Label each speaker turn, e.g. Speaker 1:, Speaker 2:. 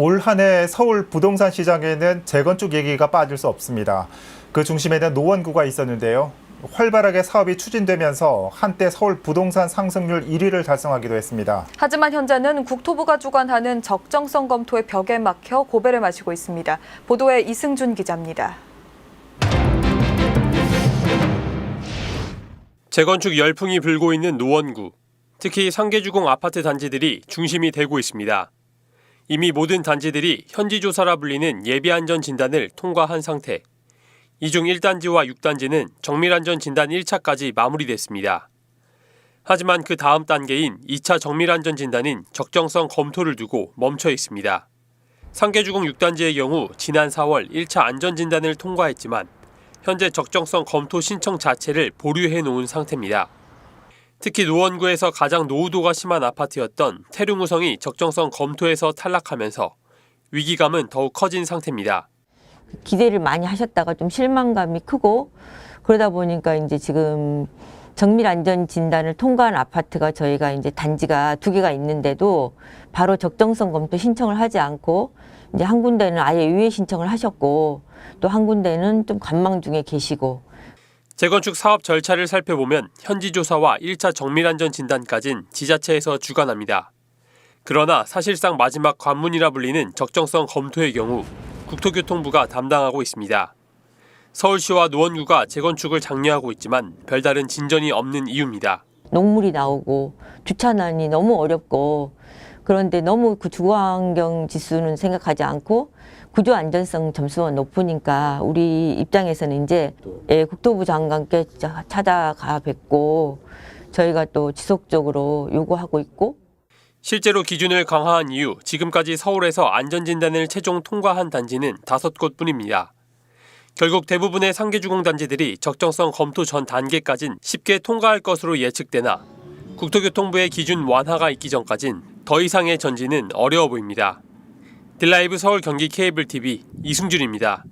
Speaker 1: 올 한 해 서울 부동산 시장에는 재건축 얘기가 빠질 수 없습니다. 그 중심에는 노원구가 있었는데요. 활발하게 사업이 추진되면서 한때 서울 부동산 상승률 1위를 달성하기도 했습니다.
Speaker 2: 하지만 현재는 국토부가 주관하는 적정성 검토의 벽에 막혀 고배를 마시고 있습니다. 보도에 이승준 기자입니다.
Speaker 3: 재건축 열풍이 불고 있는 노원구. 특히 상계주공 아파트 단지들이 중심이 되고 있습니다. 이미 모든 단지들이 현지조사라 불리는 예비안전 진단을 통과한 상태. 이 중 1단지와 6단지는 정밀안전 진단 1차까지 마무리됐습니다. 하지만 그 다음 단계인 2차 정밀안전 진단인 적정성 검토를 두고 멈춰 있습니다. 상계주공 6단지의 경우 지난 4월 1차 안전 진단을 통과했지만 현재 적정성 검토 신청 자체를 보류해 놓은 상태입니다. 특히 노원구에서 가장 노후도가 심한 아파트였던 태릉우성이 적정성 검토에서 탈락하면서 위기감은 더욱 커진 상태입니다.
Speaker 4: 기대를 많이 하셨다가 좀 실망감이 크고 그러다 보니까 이제 지금 정밀 안전 진단을 통과한 아파트가 저희가 이제 단지가 두 개가 있는데도 바로 적정성 검토 신청을 하지 않고 이제 한 군데는 아예 유예 신청을 하셨고 또 한 군데는 좀 관망 중에 계시고
Speaker 3: 재건축 사업 절차를 살펴보면 현지 조사와 1차 정밀안전 진단까진 지자체에서 주관합니다. 그러나 사실상 마지막 관문이라 불리는 적정성 검토의 경우 국토교통부가 담당하고 있습니다. 서울시와 노원구가 재건축을 장려하고 있지만 별다른 진전이 없는 이유입니다.
Speaker 4: 녹물이 나오고 주차난이 너무 어렵고 그런데 너무 그 주거환경 지수는 생각하지 않고 구조 안전성 점수가 높으니까 우리 입장에서는 이제 예, 국토부 장관께 자- 찾아가 뵙고 저희가 또 지속적으로 요구하고 있고
Speaker 3: 실제로 기준을 강화한 이후 지금까지 서울에서 안전진단을 최종 통과한 단지는 다섯 곳뿐입니다. 결국 대부분의 상계주공 단지들이 적정성 검토 전 단계까진 쉽게 통과할 것으로 예측되나 국토교통부의 기준 완화가 있기 전까진 더 이상의 전지는 어려워 보입니다. 딜라이브 서울 경기 케이블 TV 이승준입니다.